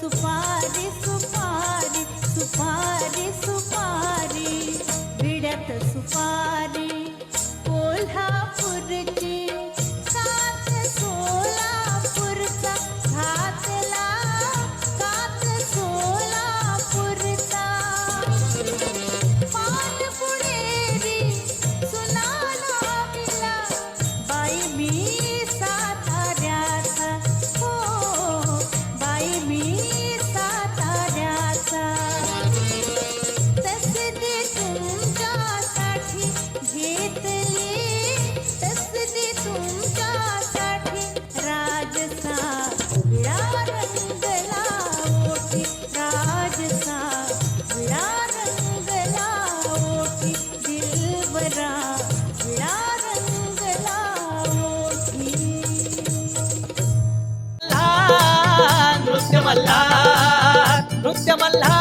सुपारी सुपारी सुपारी सुपारी. भिड्यात सुपारी. నృత్యమల్లా